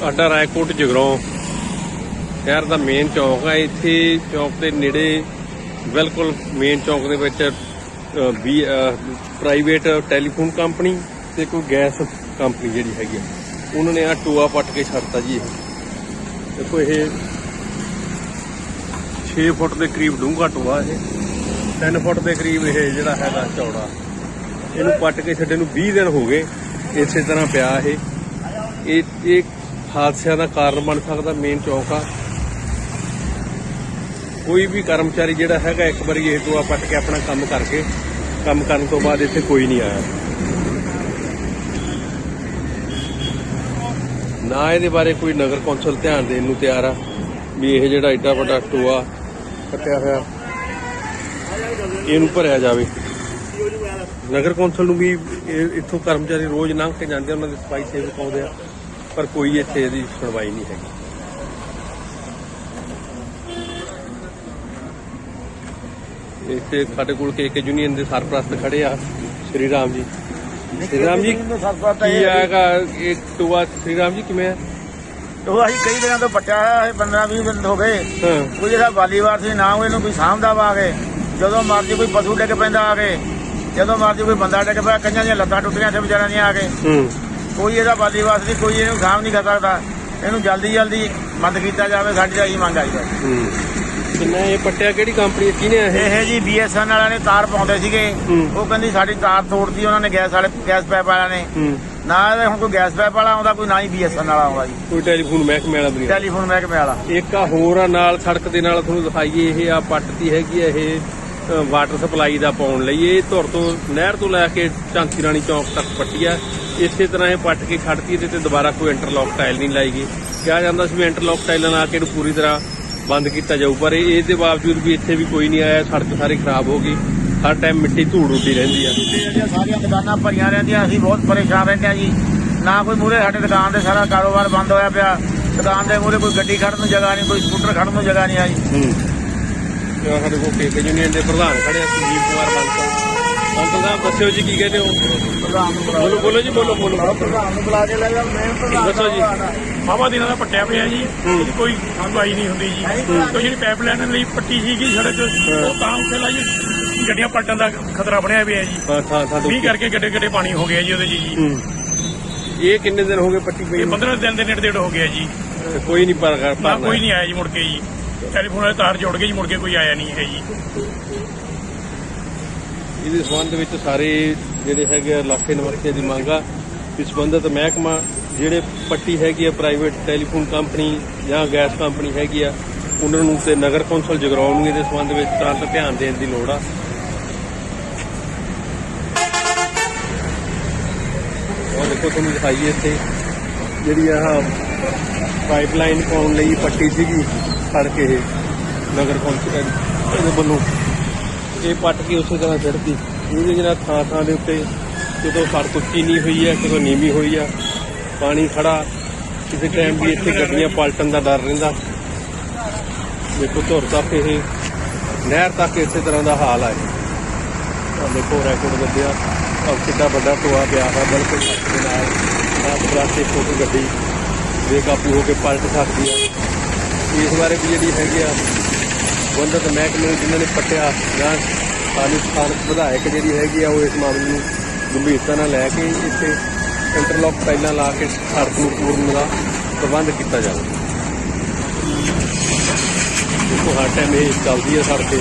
ਸਾਡਾ ਰਾਏਕੋਟ ਜਗਰਾਉਂ ਸ਼ਹਿਰ ਦਾ ਮੇਨ ਚੌਕ ਹੈ ਇੱਥੇ ਚੌਕ ਦੇ ਨੇੜੇ ਬਿਲਕੁਲ ਮੇਨ ਚੌਕ ਦੇ ਵਿੱਚ ਵੀ ਪ੍ਰਾਈਵੇਟ ਟੈਲੀਫੋਨ ਕੰਪਨੀ ਤੇ ਕੋਈ ਗੈਸ ਕੰਪਨੀ ਜਿਹੜੀ ਹੈਗੀ ਆ, ਉਹਨਾਂ ਨੇ ਆ ਟੋਆ ਪੱਟ ਕੇ ਛੱਡਤਾ ਜੀ ਇਹ। ਦੇਖੋ ਇਹ 6 ਫੁੱਟ ਦੇ ਕਰੀਬ ਡੂੰਘਾ ਟੋਆ ਇਹ। 3 ਫੁੱਟ ਦੇ ਕਰੀਬ ਇਹ ਜਿਹੜਾ ਹੈਗਾ ਚੌੜਾ। ਇਹਨੂੰ ਪੱਟ ਕੇ ਛੱਡੇ ਨੂੰ 20 ਦਿਨ ਹੋ ਗਏ। ਇਸੇ ਤਰ੍ਹਾਂ ਪਿਆ ਇਹ ਇਹ ਹਾਦਸਿਆਂ ਦਾ ਕਾਰਨ ਬਣ ਸਕਦਾ ਮੇਨ ਚੌਕ ਆ। ਕੋਈ ਵੀ ਕਰਮਚਾਰੀ ਜਿਹੜਾ ਹੈਗਾ, ਇੱਕ ਵਾਰੀ ਇਹ ਟੋਆ ਪੱਟ ਕੇ ਆਪਣਾ ਕੰਮ ਕਰਕੇ, ਕੰਮ ਕਰਨ ਤੋਂ ਬਾਅਦ ਇੱਥੇ ਕੋਈ ਨਹੀਂ ਆਇਆ। ਨਾ ਇਹਦੇ ਬਾਰੇ ਕੋਈ ਨਗਰ ਕੌਂਸਲ ਧਿਆਨ ਦੇਣ ਨੂੰ ਤਿਆਰ ਆ, ਵੀ ਇਹ ਜਿਹੜਾ ਐਡਾ ਵੱਡਾ ਟੋਆ ਕੱਟਿਆ ਹੋਇਆ, ਇਹਨੂੰ ਭਰਿਆ ਜਾਵੇ। ਨਗਰ ਕੌਂਸਲ ਨੂੰ ਵੀ ਇਹ- ਇੱਥੋਂ ਕਰਮਚਾਰੀ ਰੋਜ਼ ਲੰਘ ਕੇ ਜਾਂਦੇ ਉਹਨਾਂ ਦੇ ਸਫ਼ਾਈ ਸੇਵਕ ਆਉਂਦੇ ਆ। ਪਰ ਕੋਈ ਇੱਥੇ ਇਹਦੀ ਸੁਣਵਾਈ ਨਹੀਂ ਹੈਗੀ। ਇੱਥੇ ਸਾਡੇ ਕੋਲ ਕੇਕੇ ਯੂਨੀਅਨ ਦੇ ਸਰਪ੍ਰਸਤ ਖੜੇ ਆ ਸ਼੍ਰੀ ਰਾਮ ਜੀ। ਸ਼੍ਰੀ ਰਾਮ ਜੀ ਕੀ ਆਗਾ ਇਹ ਟੋਆ ਸ਼੍ਰੀ ਰਾਮ ਜੀ ਕਿਵੇਂ ਆ? ਉਹ ਅਸੀਂ ਕਈ ਦਿਨਾਂ ਤੋਂ ਪੱਟਿਆ ਹੋਇਆ ਇਹ 15 20 ਦਿਨ ਹੋ ਗਏ। ਕੋਈ ਜਿਹੜਾ ਵਾਲੀਵਾਰ ਸੀ ਨਾ ਇਹਨੂੰ ਕੋਈ ਸਾਂਭਦਾ ਵਾ ਆ ਕੇ। ਜਦੋਂ ਮਰਜ਼ੀ ਕੋਈ ਪਸ਼ੂ ਡਿੱਗ ਪੈਂਦਾ ਆ ਕੇ। ਜਦੋਂ ਮਰਜ਼ੀ ਕੋਈ ਬੰਦਾ ਡਿੱਗ ਪਿਆ ਕਈਆਂ ਦੀਆਂ ਲੱਤਾਂ ਟੁੱਟੀਆਂ ਸੀ ਵਿਚਾਰਿਆਂ ਦੀਆਂ ਆ ਕੇ। ਹੂੰ। ਕੋਈ ਇਹਦਾ ਵਾਲੀਵਾਰ ਨਹੀਂ ਕੋਈ ਇਹਨੂੰ ਸਾਂਭ ਨਹੀਂ ਕਰ ਸਕਦਾ। ਇਹਨੂੰ ਜਲਦੀ ਜਲਦੀ ਬੰਦ ਕੀਤਾ ਜਾਵੇ ਸਾਡੀ ਤਾਂ ਇਹੀ ਮੰਗ ਆਈ ਹੈ। ਹੂੰ ਕਿੰਨਾ ਇਹ ਪੱਟਿਆ ਕਿਹੜੀ ਕੰਪਨੀ ਕਿਹਨੇ ਇਹ ਇਹ ਜੀ ਬੀਐਸਐਨ ਵਾਲਿਆਂ ਨੇ ਤਾਰ ਪਾਉਂਦੇ ਸੀਗੇ। ਉਹ ਕਹਿੰਦੀ ਸਾਡੀ ਤਾਰ ਤੋੜਤੀ ਉਹਨਾਂ ਨੇ ਗੈਸ ਵਾਲੇ ਗੈਸ ਪਾਈਪ ਵਾਲਿਆਂ ਨੇ। ਨਾ ਇਹਦੇ ਹੁਣ ਕੋਈ ਗੈਸ ਪਾਈਪ ਵਾਲਾ ਆਉਂਦਾ ਕੋਈ ਨਾ ਹੀ ਬੀਐਸਐਨ ਵਾਲਾ ਆਉਂਦਾ ਜੀ। ਕੋਈ ਟੈਲੀਫੋਨ ਮਹਿਕਮੇ ਵਾਲਾ ਵੀ ਨਹੀਂ। ਟੈਲੀਫੋਨ ਮਹਿਕਮੇ ਵਾਲਾ। ਇੱਕ ਆ ਹੋਰ ਆ ਨਾਲ ਸੜਕ ਦੇ ਨਾਲ ਤੁਹਾਨੂੰ ਦਿਖਾਈਏ ਇਹ ਆ ਪੱਟਤੀ ਹੈਗੀ ਆ ਇਹ ਵਾਟਰ ਸਪਲਾਈ ਦਾ ਪਾਉਣ ਲਈ। ਇਹ ਧੁਰ ਤੋਂ ਨਹਿਰ ਤੋਂ ਲੈ ਕੇ ਝਾਂਸੀ ਰਾਣੀ ਚੌਕ ਤੱਕ ਪੱਟੀ ਆ। ਇਸੇ ਤਰ੍ਹਾਂ ਇਹ ਪੱਟ ਕੇ ਖੜਤੀ ਇਹਦੇ ਤੇ ਦੁਬਾਰਾ ਕੋਈ ਇੰਟਰਲੌਕ ਟਾਈਲ ਨਹੀਂ ਲਾਈ ਗਈ। ਕਿਹਾ ਜਾਂਦਾ ਸੀ ਵੀ ਇੰਟਰਲੌਕ ਟਾਈਲਾਂ ਲਾ ਕੇ ਇਹਨੂੰ ਪੂਰੀ ਤਰ੍ਹਾਂ ਬੰਦ ਕੀਤਾ ਜਾਊ ਪਰ ਇਹ ਇਹਦੇ ਬਾਵਜੂਦ ਵੀ ਇੱਥੇ ਵੀ ਕੋਈ ਨਹੀਂ ਆਇਆ ਸੜਕ ਸਾਰੀ ਖਰਾਬ ਹੋ ਗਈ। ਹਰ ਟਾਈਮ ਮਿੱਟੀ ਧੂੜ ਉੱਡੀ ਰਹਿੰਦੀ ਆ। ਸਾਰੀਆਂ ਦੁਕਾਨਾਂ ਭਰੀਆਂ ਰਹਿੰਦੀਆਂ ਅਸੀਂ ਬਹੁਤ ਪਰੇਸ਼ਾਨ ਰਹਿੰਦੇ ਹਾਂ ਜੀ। ਨਾ ਕੋਈ ਮੂਰੇ ਸਾਡੇ ਦੁਕਾਨ ਦੇ ਸਾਰਾ ਕਾਰੋਬਾਰ ਬੰਦ ਹੋਇਆ ਪਿਆ। ਦੁਕਾਨ ਦੇ ਮੂਰੇ ਕੋਈ ਗੱਡੀ ਖੜਨ ਨੂੰ ਜਗ੍ਹਾ ਨਹੀਂ ਕੋਈ ਸਕੂਟਰ ਖੜਨ ਨੂੰ ਜਗ੍ਹਾ ਨਹੀਂ ਤੇ ਆਹ ਸਾਡੇ ਕੋਲ ਕੇਕੇ ਯੂਨੀਅਨ ਦੇ ਪ੍ਰਧਾਨ ਖੜੇ ਆ ਸੰਜੀਵ ਕੁਮਾਰ ਬੰਸਲ। ਅੰਕਲ ਸਾਹਿਬ ਦੱਸਿਓ ਜੀ ਕੀ ਕਹਿੰਦੇ ਹੋ? ਪ੍ਰਧਾਨ ਨੂੰ ਬੁਲਾ ਬੋਲੋ ਬੋਲੋ ਜੀ ਬੋਲੋ ਬੋਲੋ। ਪ੍ਰਧਾਨ ਨੂੰ ਬੁਲਾ ਕੇ ਲੈ ਜਾ ਮੈਂ ਪ੍ਰਧਾਨ ਦੱਸੋ ਜੀ। ਵਾਹਵਾ ਦਿਨਾਂ ਦਾ ਪੱਟਿਆ ਪਿਆ ਜੀ। ਇਹਦੀ ਕੋਈ ਸੁਣਵਾਈ ਨਹੀਂ ਹੁੰਦੀ ਜੀ। ਕੋਈ ਜਿਹੜੀ ਪਾਈਪਲਾਈਨ ਲਈ ਪੱਟੀ ਸੀਗੀ ਸੜਕ ਉਹ ਤਾਂ ਉੱਥੇ ਲਾਈ ਗੱਡੀਆਂ ਪਲਟਣ ਦਾ ਖਤਰਾ ਬਣਿਆ ਪਿਆ ਜੀ। ਕਰਕੇ ਗੱਡੇ ਗੱਡੇ ਪਾਣੀ ਹੋ ਗਿਆ ਜੀ ਉਹਦੇ ਜੀ। ਇਹ ਕਿੰਨੇ ਦਿਨ ਹੋ ਗਏ ਪੱਟੀ ਪਈ ਇਹ ਨੂੰ? 15 ਦਿਨ ਦੇ ਨੇੜੇ ਤੇੜੇ ਹੋ ਗਿਆ ਜੀ। ਕੋਈ ਨਹੀਂ ਪਰ ਕੋਈ ਨਹੀਂ ਆਇਆ ਜੀ ਮੁੜ ਕੇ ਜੀ। ਟੈਲੀਫੋਨ ਵਾਲੇ ਤਾਰ ਜੁੜ ਗਏ ਜੀ ਮੁੜ ਕੇ ਕੋਈ ਆਇਆ ਨਹੀਂ ਹੈ ਜੀ। ਇਹਦੇ ਸੰਬੰਧ ਵਿੱਚ ਸਾਰੇ ਜਿਹੜੇ ਹੈਗੇ ਆ ਇਲਾਕੇ ਨਿਵਾਸੀਆਂ ਦੀ ਮੰਗ ਆ। ਕਿ ਸੰਬੰਧਿਤ ਮਹਿਕਮਾ, ਜਿਹੜੇ ਪੱਟੀ ਹੈਗੀ ਆ ਪ੍ਰਾਈਵੇਟ ਟੈਲੀਫੋਨ ਕੰਪਨੀ ਜਾਂ ਗੈਸ ਕੰਪਨੀ ਹੈਗੀ ਆ, ਉਹਨਾਂ ਨੂੰ ਤੇ ਨਗਰ ਕੌਂਸਲ ਜਗਰਾਉਂ ਨੂੰ ਇਹਦੇ ਸੰਬੰਧ ਵਿੱਚ ਤੁਰੰਤ ਧਿਆਨ ਦੇਣ ਦੀ ਲੋੜ ਆ। ਉਹ ਦੇਖੋ ਤੁਹਾਨੂੰ ਦਿਖਾਈਏ ਇੱਥੇ, ਜਿਹੜੀ ਆ ਪਾਈਪਲਾਈਨ ਪਾਉਣ ਲਈ ਪੱਟੀ ਸੀਗੀ, ਸੜਕ ਇਹ, ਨਗਰ ਕੌਂਸਲ ਦੇ ਵੱਲੋਂ। ਇਹ ਪੱਟ ਕੇ ਉਸੇ ਤਰ੍ਹਾਂ ਚੜਦੀ ਇਹਦੇ ਜਿਹੜਾ ਥਾਂ ਥਾਂ ਦੇ ਉੱਤੇ ਕਿਤੋਂ ਸੜਕ ਉੱਚੀ ਨਹੀਂ ਹੋਈ ਹੈ, ਕਿਤੋਂ ਨੀਵੀਂ ਹੋਈ ਆ, ਪਾਣੀ ਖੜਾ, ਕਿਸੇ ਟਾਈਮ ਵੀ ਇੱਥੇ ਗੱਡੀਆਂ ਪਲਟਣ ਦਾ ਡਰ ਰਹਿੰਦਾ। ਦੇਖੋ ਧੁਰ ਤੱਕ ਇਹ, ਨਹਿਰ ਤੱਕ ਇਸੇ ਤਰ੍ਹਾਂ ਦਾ ਹਾਲ ਆ ਇਹ। ਦੇਖੋ ਰੈਕੋਰਡ ਗੱਡਿਆ ਔਰ ਕਿੱਡਾ ਵੱਡਾ ਟੋਆ ਪਿਆ ਹੈ ਬਿਲਕੁਲ ਸੜਕ ਦੇ ਨਾਲ। ਰਾਤ ਬਰਾਤੇ ਕੋਈ ਗੱਡੀ, ਬੇਕਾਬੂ ਹੋ ਕੇ ਪਲਟ ਸਕਦੀ ਆ। ਇਸ ਬਾਰੇ ਵੀ ਜਿਹੜੀ ਹੈਗੀ ਆ ਸੰਬੰਧਿਤ ਮਹਿਕਮੇ ਨੂੰ ਜਿਨ੍ਹਾਂ ਨੇ ਪੱਟਿਆ ਜਾਂ ਸਾਨੂੰ ਸਥਾਨਕ ਵਿਧਾਇਕ ਜਿਹੜੀ ਹੈਗੀ ਆ, ਉਹ ਇਸ ਮਾਮਲੇ ਨੂੰ ਗੰਭੀਰਤਾ ਨਾਲ ਲੈ ਕੇ ਇੱਥੇ ਇੰਟਰਲੌਕ ਪਹਿਲਾਂ ਲਾ ਕੇ ਸੜਕ ਨੂੰ ਪੂਰਨ ਦਾ ਪ੍ਰਬੰਧ ਕੀਤਾ ਜਾਵੇ। ਦੇਖੋ, ਹਰ ਟਾਈਮ ਇਹ ਚੱਲਦੀ ਹੈ ਸੜਕ ਤੇ